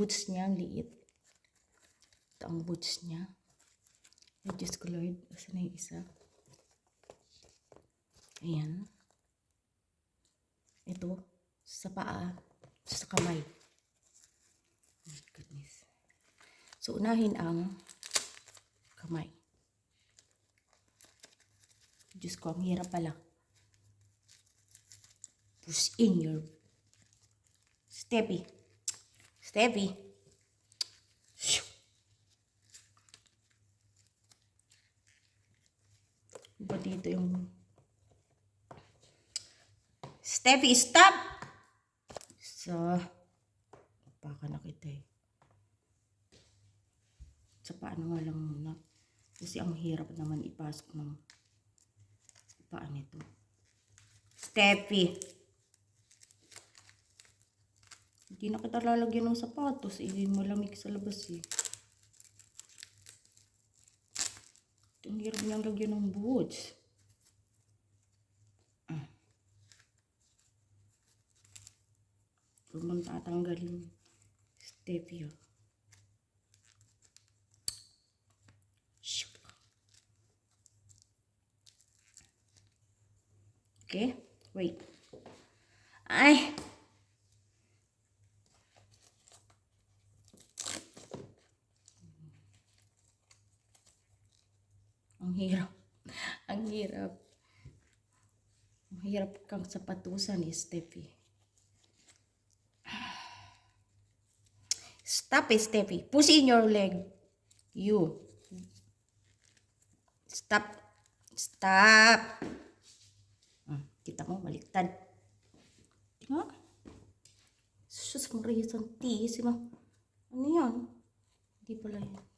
boots niya, ang liit. Ito ang boots niya. Ay, Diyos ko Lord. Na yung isa? Ayan. Ito. Sa paa. Sa kamay. Oh my goodness. So, unahin ang kamay. Diyos ko, ang hirap pala. Push in your... Steppy. Shoo. Iba dito yung... Steffi, stop! So, baka na kita eh. Sa paano nga lang muna. Kasi ang hirap naman ipasok ng paan ito. Steffi! Hindi na kita lalagyan ng sapatos. Eh, malamig sa labas eh. Ang hirap niyang lagyan ng boots. Ah. Huwag mong tatanggalin. Stevia. Okay, wait. Ay! Ang hirap. Ang hirap. Ang hirap kang sapatusan ni Steffi. Stop it, Steffi. Push in your leg. You. Stop. Stop. Hmm, kita mo, baliktad. Ha? Sus, Maria Santissima. Ano yan? Hindi pala yan.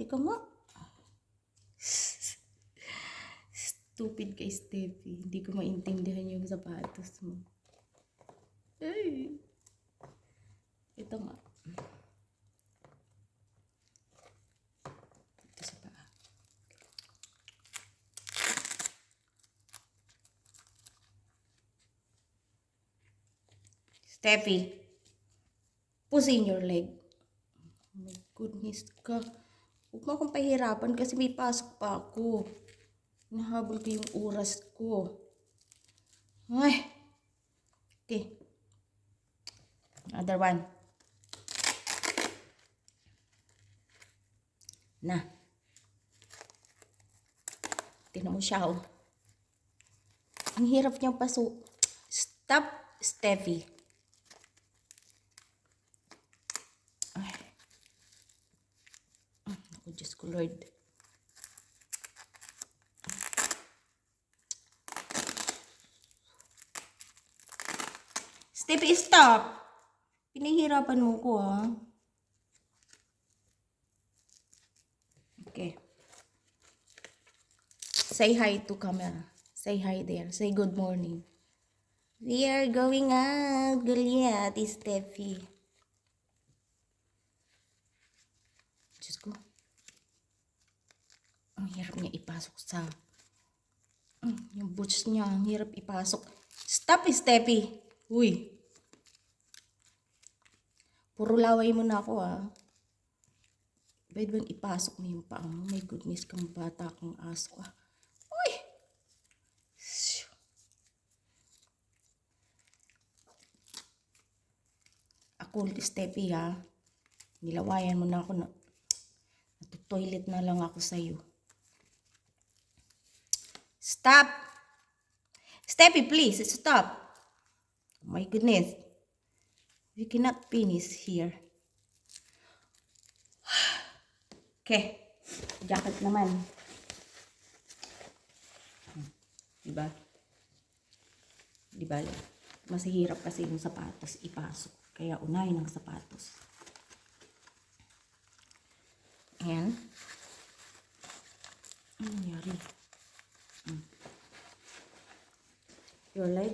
Tika nga. Stupid kay Steffi. Hindi ko maintindihan yung sapatos mo. Ay. Ito nga. Ito sa paa. Steffi. Push in your leg. Oh my goodness ka. Huwag mo akong pahirapan kasi may pasok pa ako. Nahabol ko yung oras ko. Ay. Okay. Another one. Na. Tingnan mo siya, oh. Ang hirap niyang paso. Stop, Steffi. Ay. Ah, Ako, Diyos ko, Lord. Steffi, stop! Pinahirapan mo ko, ha? Okay. Say hi to camera. Say hi there. Say good morning. We are going out, Goliath, Steffi. Diyos ko. Ang hirap niya ipasok sa... Mm, Yung boots niya, ang hirap ipasok. Stop, Steffi! Uy! Puro laway mo na ako, ah. Pwede bang ipasok mo yung paa mo? My goodness, kang bata kang aso ka. Uy! Ako, Steffi, ha? Nilawayan mo na ako na... Natu-toilet na lang ako sa'yo. Stop! Steffi, please, stop! Oh my goodness. We cannot finish here. Okay. Jacket naman. Diba? Diba? Mas hirap kasi yung sapatos ipasok. Kaya unahin ang sapatos. Ayan. Ano nangyari? Hmm. Your leg?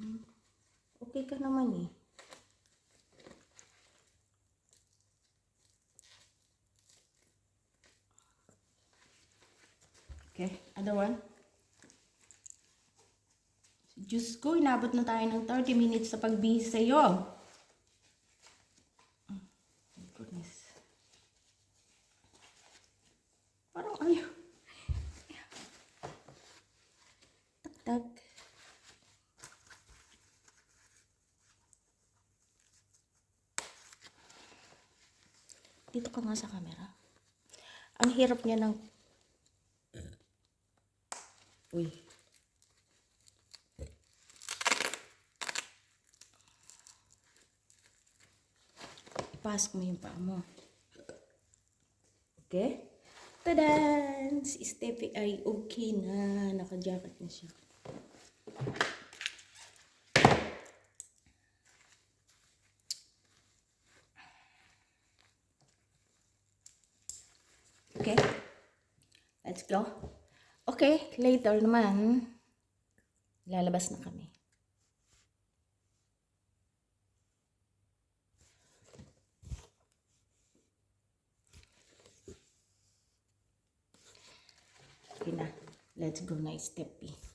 Hmm. Okay ka naman eh. Okay, other one. Diyos ko, inabot na tayo ng 30 minutes sa pagbihis sa'yo. Oh, my goodness. Parang ayaw. Tak-tak. Dito ka nga sa camera. Ang hirap niya ng... Uy. Ipasok mo yung paa mo. Okay? Tadan! Si Steffi ay okay na. Naka-jacket na siya. Okay? Let's go. Okay, later naman. Lalabas na kami. Okay na. Let's go na, Steffi.